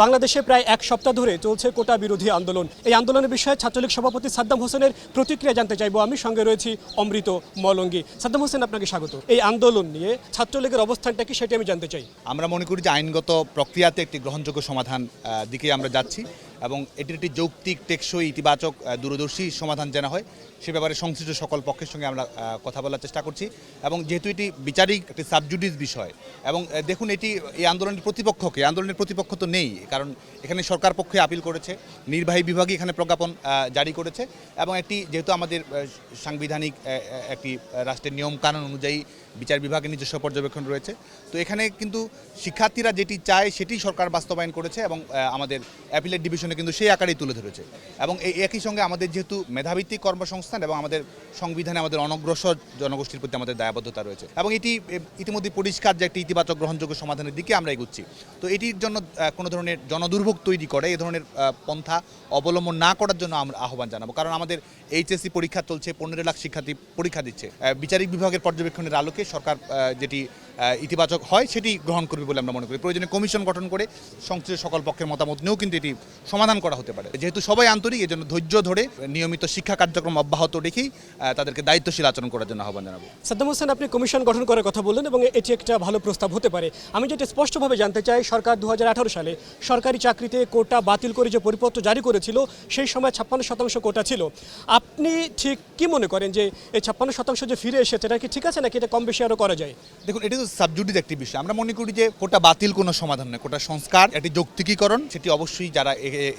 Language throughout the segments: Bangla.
বাংলাদেশে প্রায় এক সপ্তাহ ধরে চলছে কোটা বিরোধী আন্দোলন। এই আন্দোলনের বিষয়ে ছাত্রলীগ সভাপতি সাদ্দাম হোসেনের প্রতিক্রিয়া জানতে চাইব। আমি সঙ্গে রয়েছি অমৃত মলঙ্গি। সাদ্দাম হোসেন, আপনাকে স্বাগত। এই আন্দোলন নিয়ে ছাত্রলীগের অবস্থানটা কি সেটি আমি জানতে চাই। আমরা মনে করি যে আইনগত প্রক্রিয়াতে একটি গ্রহণযোগ্য সমাধান দিকে আমরা যাচ্ছি। এবং এটির একটি যৌক্তিক, টেকসই, ইতিবাচক দূরদর্শী সমাধান যেন হয়, সে ব্যাপারে সংশ্লিষ্ট সকল পক্ষের সঙ্গে আমরা কথা বলার চেষ্টা করছি। এবং যেহেতু এটি বিচারিক, একটি সাবজুডিস বিষয়, এবং দেখুন এটি, এই আন্দোলনের প্রতিপক্ষকে আন্দোলনের প্রতিপক্ষ তো নেই, কারণ এখানে সরকার পক্ষে আপিল করেছে, নির্বাহী বিভাগই এখানে প্রজ্ঞাপন জারি করেছে, এবং একটি যেহেতু আমাদের সাংবিধানিক একটি রাষ্ট্রের নিয়ম কানুন অনুযায়ী বিচার বিভাগের নিজস্ব পর্যবেক্ষণ রয়েছে। তো এখানে কিন্তু শিক্ষার্থীরা যেটি চায়, সেটি সরকার বাস্তবায়ন করেছে এবং আমাদের অ্যাপিলেট ডিভিশনে কিন্তু সেই আকারেই তুলে ধরেছে। এবং এই একই সঙ্গে আমাদের যেহেতু মেধাভিত্তিক কর্মসংস্থান এবং আমাদের সংবিধানে আমাদের অনগ্রসর জনগোষ্ঠীর প্রতি আমাদের দায়বদ্ধতা রয়েছে। এবং এটি ইতিমধ্যে পরিষ্কার যে একটি ইতিবাচক গ্রহণযোগ্য সমাধানের দিকে আমরা এগুচ্ছি। তো এটির জন্য কোনো ধরনের জনদুর্ভোগ তৈরি করে এই ধরনের পন্থা অবলম্বন না করার জন্য আমরা আহ্বান জানাব। কারণ আমাদের এইচএসসি পরীক্ষা চলছে, পনেরো লাখ শিক্ষার্থী পরীক্ষা দিচ্ছে। বিচারিক বিভাগের পর্যবেক্ষণের আলোকে সরকার যেটি ইতিবাচক হয়, সেটি গ্রহণ করবে বলে আমরা মনে করি। প্রয়োজনে কমিশন গঠন করে সংশ্লিষ্ট সকল পক্ষের মতামত নিয়েও কিন্তু এটি সমাধান করা হতে পারে। যেহেতু সবাই আন্তরিক এই জন্য ধৈর্য ধরে নিয়মিত শিক্ষা কার্যক্রম অব্যাহত রেখেই তাদেরকে দায়িত্বশীল আচরণ করার জন্য আহ্বান জানাব। সাদ্দাম হোসেন আপনি কমিশন গঠন করার কথা বললেন এবং এটি একটা ভালো প্রস্তাব হতে পারে। আমি যেটা স্পষ্টভাবে জানতে চাই সরকার দু হাজার আঠারো সালে সরকারি চাকরিতে কোটা বাতিল করে যে পরিপত্র জারি করেছিল সেই সময় ছাপ্পান্ন শতাংশ কোটা ছিল। আপনি ঠিক কি মনে করেন যে এই ছাপ্পান্ন শতাংশ যে ফিরে এসেছে এটা কি ঠিক আছে নাকি এটা কম বেশি আরও করা যায়? দেখুন এটি তো সাবজুডিস একটি বিষয়। আমরা মনে করি যে কোটা বাতিল কোনো সমাধান নয়। কোটা সংস্কার এটি যৌক্তিকীকরণ সেটি অবশ্যই যারা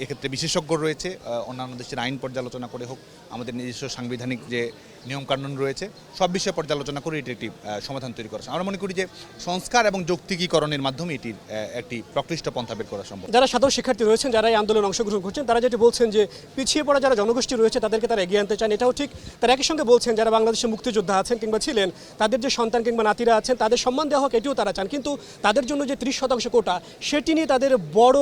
এক্ষেত্রে বিশেষজ্ঞ রয়েছে অন্যান্য দেশের আইন পর্যালোচনা করে হোক, আমাদের নিজস্ব সাংবিধানিক যে নিয়মকানুন রয়েছে, সব বিষয়ে পর্যালোচনা করে এটি একটি সমাধান তৈরি করা আমরা মনে করি যে সংস্কার এবং যৌক্তিকীকরণের মাধ্যমে এটির একটি প্রকৃষ্ট পন্থা বের করা সম্ভব। যারা সাধারণ শিক্ষার্থী রয়েছেন, যারা এই আন্দোলনে অংশগ্রহণ করছেন, তারা যেটি বলছেন যে পিছিয়ে পড়া যারা জনগোষ্ঠী রয়েছে, তাদেরকে তারা এগিয়ে আনতে চান। এটাও ঠিক। তারা একই সঙ্গে বলছেন, যারা বাংলাদেশের মুক্তিযোদ্ধা আছেন কিংবা ছিলেন, তাদের যে সন্তান কিংবা নাতিরা আছেন, তাদের সম্মান দেওয়া হোক, এটিও তারা চান। কিন্তু তাদের জন্য যে ত্রিশ শতাংশ কোটা, সেটি নিয়ে তাদের বড়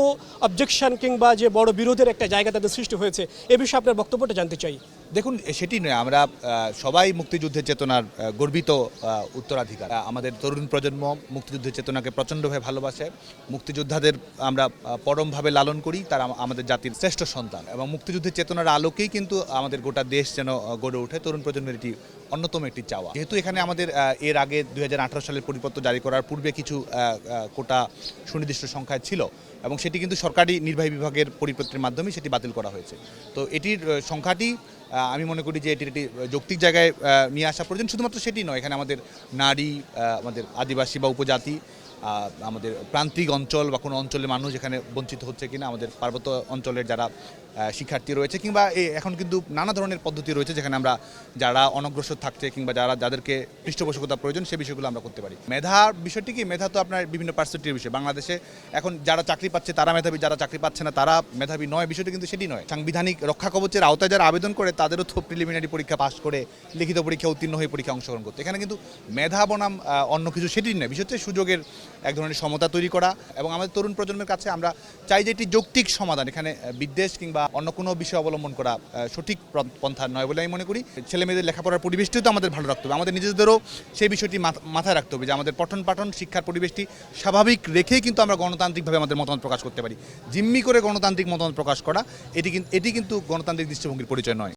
অবজেকশন কিংবা যে বড় বিরোধের একটা জায়গা তাদের সৃষ্টি হয়েছে। এ বিষয়ে আপনার বক্তব্যটা জানতে চাই। দেখুন, সেটি নয়, আমরা সবাই মুক্তিযুদ্ধের চেতনার গর্বিত উত্তরাধিকার। আমাদের তরুণ প্রজন্ম মুক্তিযুদ্ধের চেতনাকে প্রচণ্ডভাবে ভালোবাসে। মুক্তিযোদ্ধাদের আমরা পরমভাবে লালন করি, তারা আমাদের জাতির শ্রেষ্ঠ সন্তান এবং মুক্তিযুদ্ধের চেতনার আলোকেই কিন্তু আমাদের গোটা দেশ যেন গড়ে ওঠে। তরুণ প্রজন্মের এটি অন্যতম একটি চাওয়া। যেহেতু এখানে আমাদের এর আগে দু হাজার আঠারো সালের পরিপত্র জারি করার পূর্বে কিছু কোটা সুনির্দিষ্ট সংখ্যায় ছিল এবং সেটি কিন্তু সরকারি নির্বাহী বিভাগের পরিপত্রের মাধ্যমে সেটি বাতিল করা হয়েছে। তো এটির সংখ্যাটি আমি মনে করি যে এটির একটি যৌক্তিক জায়গায় নিয়ে আসা প্রয়োজন। শুধুমাত্র সেটি নয়, এখানে আমাদের নারী আমাদের আদিবাসী বা উপজাতি আমাদের প্রান্তিক অঞ্চল বা কোনো অঞ্চলের মানুষ এখানে বঞ্চিত হচ্ছে কিনা, আমাদের পার্বত্য অঞ্চলের যারা শিক্ষার্থী রয়েছে কিংবা এখন কিন্তু নানা ধরনের পদ্ধতি রয়েছে যেখানে আমরা যারা অনগ্রসর থাকছে কিংবা যারা, যাদেরকে পৃষ্ঠপোষকতা প্রয়োজন, সে বিষয়গুলো আমরা করতে পারি। মেধার বিষয়টি কি? মেধা তো আপনার বিভিন্ন পার্সেন্টের বিষয়। বাংলাদেশে এখন যারা চাকরি পাচ্ছে, তারা মেধাবী, যারা চাকরি পাচ্ছে না, তারা মেধাবী নয়, বিষয়টি কিন্তু সেটি নয়। সাংবিধানিক রক্ষা কবচের আওতায় যারা আবেদন করে তাদেরও প্রিলিমিনারি পরীক্ষা পাস করে লিখিত পরীক্ষা উত্তীর্ণ হয়ে পরীক্ষা অংশগ্রহণ করতে। এখানে কিন্তু মেধা বনাম অন্য কিছু সেটি নয়। হচ্ছে সুযোগের এক ধরনের সমতা তৈরি করা এবং আমাদের তরুণ প্রজন্মের কাছে আমরা চাই যে একটি যৌক্তিক সমাধান। এখানে বিদ্বেষ কিংবা অন্য কোনো বিষয় অবলম্বন করা সঠিক পন্থা নয় বলে আমি মনে করি। ছেলে মেয়েদের লেখাপড়ার পরিবেশটিও তো আমাদের ভালো রাখতে হবে। আমাদের নিজেদেরও সেই বিষয়টি মাথা- মাথায় রাখতে হবে যে আমাদের পঠন পাঠন, শিক্ষার পরিবেশটি স্বাভাবিক রেখেই কিন্তু আমরা গণতান্ত্রিকভাবে আমাদের মতামত প্রকাশ করতে পারি। জিম্মি করে গণতান্ত্রিক মতামত প্রকাশ করা, এটি কিন্তু এটি কিন্তু গণতান্ত্রিক দৃষ্টিভঙ্গির পরিচয় নয়।